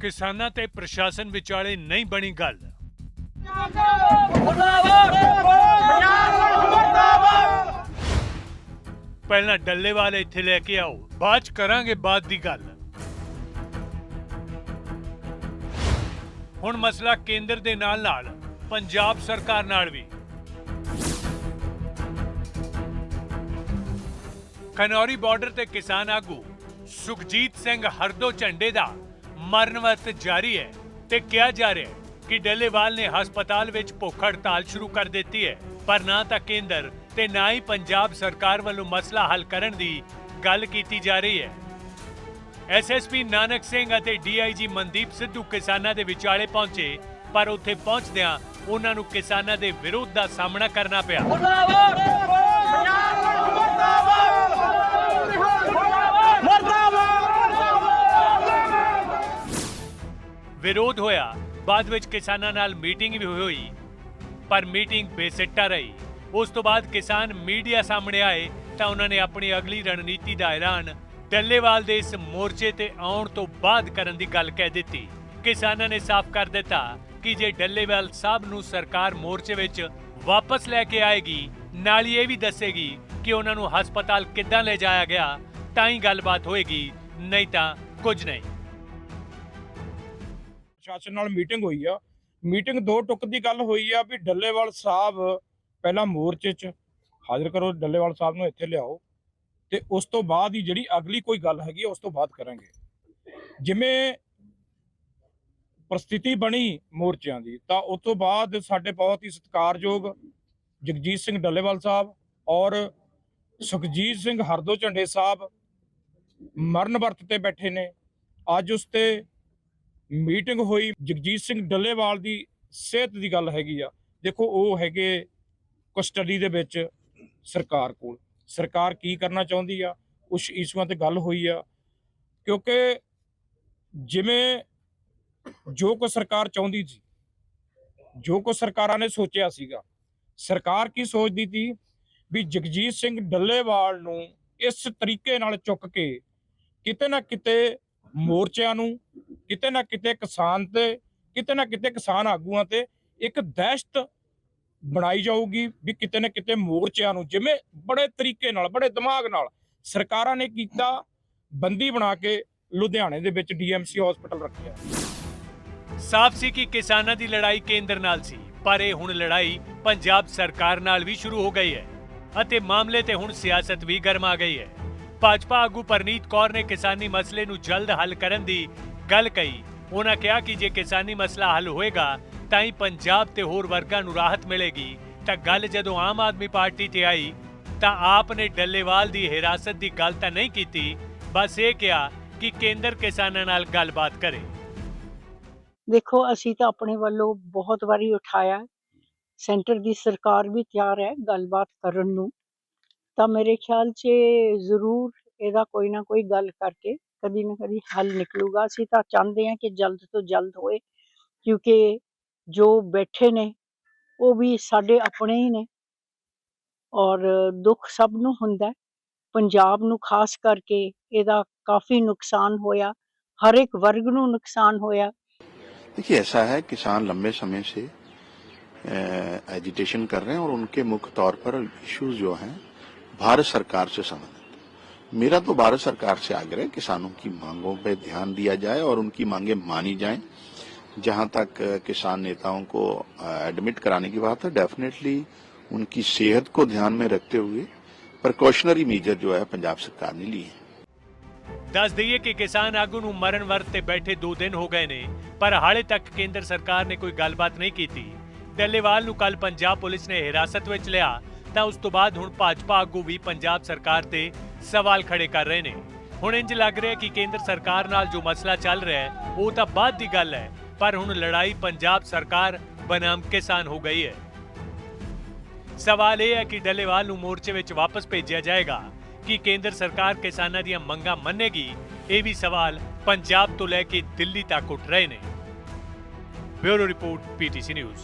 ਕਿਸਾਨਾਂ ਤੇ ਪ੍ਰਸ਼ਾਸਨ ਵਿਚਾਲੇ ਨਹੀਂ ਬਣੀ ਗੱਲ। ਪਹਿਲਾਂ ਡੱਲੇਵਾਲ ਇੱਥੇ ਲੈ ਕੇ ਆਓ, ਬਾਅਦ ਚ ਕਰਾਂਗੇ ਬਾਅਦ ਦੀ ਗੱਲ। ਹੁਣ ਮਸਲਾ ਕੇਂਦਰ ਦੇ ਨਾਲ ਨਾਲ, ਪੰਜਾਬ ਸਰਕਾਰ ਨਾਲ ਵੀ। ਖਨੌਰੀ ਬਾਰਡਰ ਤੇ ਕਿਸਾਨ ਆਗੂ ਸੁਖਜੀਤ ਸਿੰਘ ਹਰਦੋ ਝੰਡੇ ਦਾ ਮਰਨ ਵਰਤ ਜਾਰੀ ਹੈ ਤੇ ਕਿਹਾ ਜਾ ਰਿਹਾ ਹੈ ਕਿ ਡੱਲੇਵਾਲ ਨੇ ਹਸਪਤਾਲ ਵਿੱਚ ਭੁੱਖ ਹੜਤਾਲ ਸ਼ੁਰੂ ਕਰ ਦਿੱਤੀ ਹੈ, ਪਰ ਨਾ ਤਾਂ ਕੇਂਦਰ ਤੇ ਨਾ ਹੀ ਪੰਜਾਬ ਸਰਕਾਰ ਵੱਲੋਂ ਮਸਲਾ ਹੱਲ ਕਰਨ ਦੀ ਗੱਲ ਕੀਤੀ ਜਾ ਰਹੀ ਹੈ। ਐਸਐਸਪੀ ਨਾਨਕ ਸਿੰਘ ਅਤੇ ਡੀਆਈਜੀ ਮਨਦੀਪ ਸਿੱਧੂ ਕਿਸਾਨਾਂ ਦੇ ਵਿਚਾਲੇ ਪਹੁੰਚੇ, ਪਰ ਉੱਥੇ ਪਹੁੰਚਦਿਆਂ ਉਹਨਾਂ ਨੂੰ ਕਿਸਾਨਾਂ ਦੇ ਵਿਰੋਧ ਦਾ ਸਾਹਮਣਾ ਕਰਨਾ ਪਿਆ। ਵਿਰੋਧ ਹੋਇਆ। ਬਾਅਦ ਵਿੱਚ ਕਿਸਾਨਾਂ ਨਾਲ ਮੀਟਿੰਗ ਵੀ ਹੋਈ। ਪਰ ਮੀਟਿੰਗ ਬੇਸਿੱਟਾ ਰਹੀ। ਉਸ ਤੋਂ ਬਾਅਦ ਕਿਸਾਨ ਮੀਡੀਆ ਸਾਹਮਣੇ ਆਏ ਤਾਂ ਉਹਨਾਂ ਨੇ ਆਪਣੀ ਅਗਲੀ ਰਣਨੀਤੀ ਦਾ ਐਲਾਨ ਡੱਲੇਵਾਲ ਦੇ ਇਸ ਮੋਰਚੇ ਤੇ ਆਉਣ ਤੋਂ ਬਾਅਦ ਕਰਨ ਦੀ ਗੱਲ ਕਹਿ ਦਿੱਤੀ। ਕਿਸਾਨਾਂ ਨੇ ਸਾਫ਼ ਕਰ ਦਿੱਤਾ ਕਿ ਜੇ ਡੱਲੇਵਾਲ ਸਾਹਿਬ ਨੂੰ ਸਰਕਾਰ ਮੋਰਚੇ ਵਿੱਚ ਵਾਪਸ ਲੈ ਕੇ ਆਏਗੀ, ਨਾਲ ਹੀ ਇਹ ਵੀ ਦੱਸੇਗੀ ਕਿ ਉਹਨਾਂ ਨੂੰ ਹਸਪਤਾਲ ਕਿੱਦਾਂ ਲੈ ਜਾਇਆ ਗਿਆ, ਤਾਂ ਹੀ ਗੱਲਬਾਤ ਹੋਏਗੀ, ਨਹੀਂ ਤਾਂ ਕੁਝ ਨਹੀਂ। ਪ੍ਰਸ਼ਾਸਨ ਨਾਲ ਮੀਟਿੰਗ ਹੋਈ ਆ। ਮੀਟਿੰਗ ਦੋ ਟੁਕ ਦੀ ਗੱਲ ਹੋਈ ਆ ਵੀ ਡੱਲੇਵਾਲ ਸਾਹਿਬ ਪਹਿਲਾਂ ਮੋਰਚੇ 'ਚ ਹਾਜ਼ਰ ਕਰੋ, ਡੱਲੇਵਾਲ ਸਾਹਿਬ ਨੂੰ ਇੱਥੇ ਲਿਆਓ ਤੇ ਉਸ ਤੋਂ ਬਾਅਦ ਹੀ ਜਿਹੜੀ ਅਗਲੀ ਕੋਈ ਗੱਲ ਹੈਗੀ ਉਸ ਤੋਂ ਬਾਅਦ ਕਰਾਂਗੇ। ਜਿਵੇਂ ਪ੍ਰਸਥਿਤੀ ਬਣੀ ਮੋਰਚਿਆਂ ਦੀ, ਤਾਂ ਉਸ ਤੋਂ ਬਾਅਦ ਸਾਡੇ ਬਹੁਤ ਹੀ ਸਤਿਕਾਰਯੋਗ ਜਗਜੀਤ ਸਿੰਘ ਡੱਲੇਵਾਲ ਸਾਹਿਬ ਔਰ ਸੁਖਜੀਤ ਸਿੰਘ ਹਰਦੋ ਝੰਡੇ ਸਾਹਿਬ ਮਰਨ ਵਰਤ ਤੇ ਬੈਠੇ ਨੇ। ਅੱਜ ਉਸ ਤੇ ਮੀਟਿੰਗ ਹੋਈ। ਜਗਜੀਤ ਸਿੰਘ ਡੱਲੇਵਾਲ ਦੀ ਸਿਹਤ ਦੀ ਗੱਲ ਹੈਗੀ ਆ। ਦੇਖੋ, ਉਹ ਹੈਗੇ ਕਸਟਡੀ ਦੇ ਵਿੱਚ ਸਰਕਾਰ ਕੋਲ। ਸਰਕਾਰ ਕੀ ਕਰਨਾ ਚਾਹੁੰਦੀ ਆ? ਉਸ ਇਸ਼ੂਆਂ ਤੇ ਗੱਲ ਹੋਈ ਆ। ਕਿਉਂਕਿ ਜਿਵੇਂ ਜੋ ਕੋ ਸਰਕਾਰ ਚਾਹੁੰਦੀ ਸੀ, ਜੋ ਕੋ ਸਰਕਾਰਾਂ ਨੇ ਸੋਚਿਆ ਸੀਗਾ, ਸਰਕਾਰ ਕੀ ਸੋਚਦੀ ਸੀ? ਵੀ ਜਗਜੀਤ ਸਿੰਘ ਡੱਲੇਵਾਲ ਨੂੰ ਇਸ ਤਰੀਕੇ ਨਾਲ ਚੁੱਕ ਕੇ ਕਿਤੇ ਨਾ ਕਿਤੇ ਮੋਰਚਿਆਂ ਨੂੰ, ਕਿਤੇ ਨਾ ਕਿਤੇ ਕਿਸਾਨ ਤੇ, ਕਿਤੇ ਨਾ ਕਿਤੇ ਕਿਸਾਨ ਆਗੂਆਂ ਤੇ ਇੱਕ ਦਹਿਸ਼ਤ ਬਣਾਈ ਜਾਊਗੀ ਵੀ ਕਿਤੇ ਨਾ ਕਿਤੇ ਮੋਰਚਿਆਂ ਨੂੰ, ਜਿਵੇਂ ਬੜੇ ਤਰੀਕੇ ਨਾਲ, ਬੜੇ ਦਿਮਾਗ ਨਾਲ ਸਰਕਾਰਾਂ ਨੇ ਕੀਤਾ, ਬੰਦੀ ਬਣਾ ਕੇ ਲੁਧਿਆਣੇ ਦੇ ਵਿੱਚ ਡੀਐਮਸੀ ਹਸਪੀਟਲ ਰੱਖਿਆ। ਸਾਫ਼ ਸੀ ਕਿ ਕਿਸਾਨਾਂ ਦੀ ਲੜਾਈ ਕੇਂਦਰ ਨਾਲ ਸੀ, ਪਰ ਇਹ ਹੁਣ ਲੜਾਈ ਪੰਜਾਬ ਸਰਕਾਰ ਨਾਲ ਵੀ ਸ਼ੁਰੂ ਹੋ ਗਈ ਹੈ ਅਤੇ ਮਾਮਲੇ ਤੇ ਹੁਣ ਸਿਆਸਤ ਵੀ ਗਰਮਾ ਗਈ ਹੈ। ਭਾਜਪਾ ਆਗੂ ਪਰਨੀਤ ਕੌਰ ਨੇ ਕਿਸਾਨੀ ਮਸਲੇ ਨੂੰ ਜਲਦ ਹੱਲ ਕਰਨ ਦੀ ਗੱਲ ਕਹੀ। ਉਹਨਾਂ ਕਿਹਾ ਕਿ ਜੇ ਕਿਸਾਨੀ ਮਸਲਾ ਹੱਲ ਹੋਏਗਾ, ਤਾਂ ਹੀ ਪੰਜਾਬ ਤੇ ਹੋਰ ਵਰਗਾਂ ਨੂੰ ਰਾਹਤ ਮਿਲੇਗੀ। ਤਾਂ ਗੱਲ ਜਦੋਂ ਆਮ ਆਦਮੀ ਪਾਰਟੀ ਤੇ ਆਈ, ਤਾਂ ਆਪ ਨੇ ਡੱਲੇਵਾਲ ਦੀ ਹਿਰਾਸਤ ਦੀ ਗੱਲ ਤਾਂ ਨਹੀਂ ਕੀਤੀ, ਬਸ ਇਹ ਕਿਹਾ ਕਿ ਕੇਂਦਰ ਕਿਸਾਨਾਂ ਨਾਲ ਗੱਲਬਾਤ ਕਰੇ। ਦੇਖੋ, ਅਸੀਂ ਤਾਂ ਆਪਣੇ ਵੱਲੋਂ ਬਹੁਤ ਵਾਰੀ ਉਠਾਇਆ। ਸੈਂਟਰ ਦੀ ਸਰਕਾਰ ਵੀ ਤਿਆਰ ਹੈ ਗੱਲਬਾਤ ਕਰਨ ਨੂੰ। ਤਾਂ ਮੇਰੇ ਖਿਆਲ 'ਚ ਜ਼ਰੂਰ ਇਹਦਾ ਕੋਈ ਨਾ ਕੋਈ ਗੱਲ ਕਰਕੇ ਕਦੀ ਨਾ ਕਦੀ ਹੱਲ ਨਿਕਲੂਗਾ ਅਸੀਂ ਤਾਂ ਚਾਹੁੰਦੇ ਹਾਂ ਕਿ ਜਲਦ ਤੋਂ ਜਲਦ ਹੋਏ ਕਿਉਂਕਿ ਜੋ ਬੈਠੇ ਨੇ ਉਹ ਵੀ ਸਾਡੇ ਆਪਣੇ ਹੀ ਨੇ ਔਰ ਦੁੱਖ ਸਭ ਨੂੰ ਹੁੰਦਾ ਹੈ। ਪੰਜਾਬ ਨੂੰ ਖਾਸ ਕਰਕੇ ਇਹਦਾ ਕਾਫੀ ਨੁਕਸਾਨ ਹੋਇਆ ਹਰ ਇੱਕ ਵਰਗ ਨੂੰ ਨੁਕਸਾਨ ਹੋਇਆ देखिए ऐसा है किसान लंबे समय से एजिटेशन कर रहे हैं और उनके मुख्य तौर पर इश्यूज जो हैं भारत सरकार से संबंधित मेरा तो भारत सरकार से आग्रह है किसानों की मांगों पर ध्यान दिया जाए और उनकी मांगे मानी जाएं जहां तक अ, किसान नेताओं को एडमिट कराने की बात है डेफिनेटली उनकी सेहत को ध्यान में रखते हुए प्रिकॉशनरी मेजर जो है पंजाब सरकार ने ली है ਦੱਸ ਦਈਏ ਕਿ ਕਿਸਾਨ ਆਗੂ ਨੂੰ ਮਰਨ ਵਰਤ ਤੇ ਬੈਠੇ 2 ਦਿਨ ਹੋ ਗਏ ਨੇ ਪਰ ਹਾਲੇ ਤੱਕ ਕੇਂਦਰ ਸਰਕਾਰ ਨੇ ਕੋਈ ਗੱਲਬਾਤ ਨਹੀਂ ਕੀਤੀ ਡੱਲੇਵਾਲ ਨੂੰ ਕੱਲ ਪੰਜਾਬ ਪੁਲਿਸ ਨੇ ਹਿਰਾਸਤ ਵਿੱਚ ਲਿਆ ਤਾਂ ਉਸ ਤੋਂ ਬਾਅਦ ਹੁਣ ਭਾਜਪਾ ਆਗੂ ਵੀ ਪੰਜਾਬ ਸਰਕਾਰ ਤੇ ਸਵਾਲ ਖੜੇ ਕਰ ਰਹੇ ਨੇ। ਹੁਣ ਇੰਜ ਲੱਗ ਰਿਹਾ ਕਿ ਕੇਂਦਰ ਸਰਕਾਰ ਨਾਲ ਜੋ ਮਸਲਾ ਚੱਲ ਰਿਹਾ ਹੈ, ਉਹ ਤਾਂ ਬਾਅਦ ਦੀ ਗੱਲ ਹੈ, ਪਰ ਹੁਣ ਲੜਾਈ ਪੰਜਾਬ ਸਰਕਾਰ ਬਨਾਮ ਕਿਸਾਨ ਹੋ ਗਈ ਹੈ। ਸਵਾਲ ਇਹ ਹੈ ਕਿ ਡੱਲੇਵਾਲ ਨੂੰ ਮੋਰਚੇ ਵਿੱਚ ਵਾਪਸ ਭੇਜਿਆ ਜਾਏਗਾ ਕਿ ਕੇਂਦਰ ਸਰਕਾਰ ਕਿਸਾਨਾਂ ਦੀਆਂ ਮੰਗਾਂ ਮੰਨੇਗੀ? ਇਹ ਵੀ ਸਵਾਲ ਪੰਜਾਬ ਤੋਂ ਲੈ ਕੇ ਦਿੱਲੀ ਤੱਕ ਉੱਠ ਰਹੇ ਨੇ। Bureau report PTC news.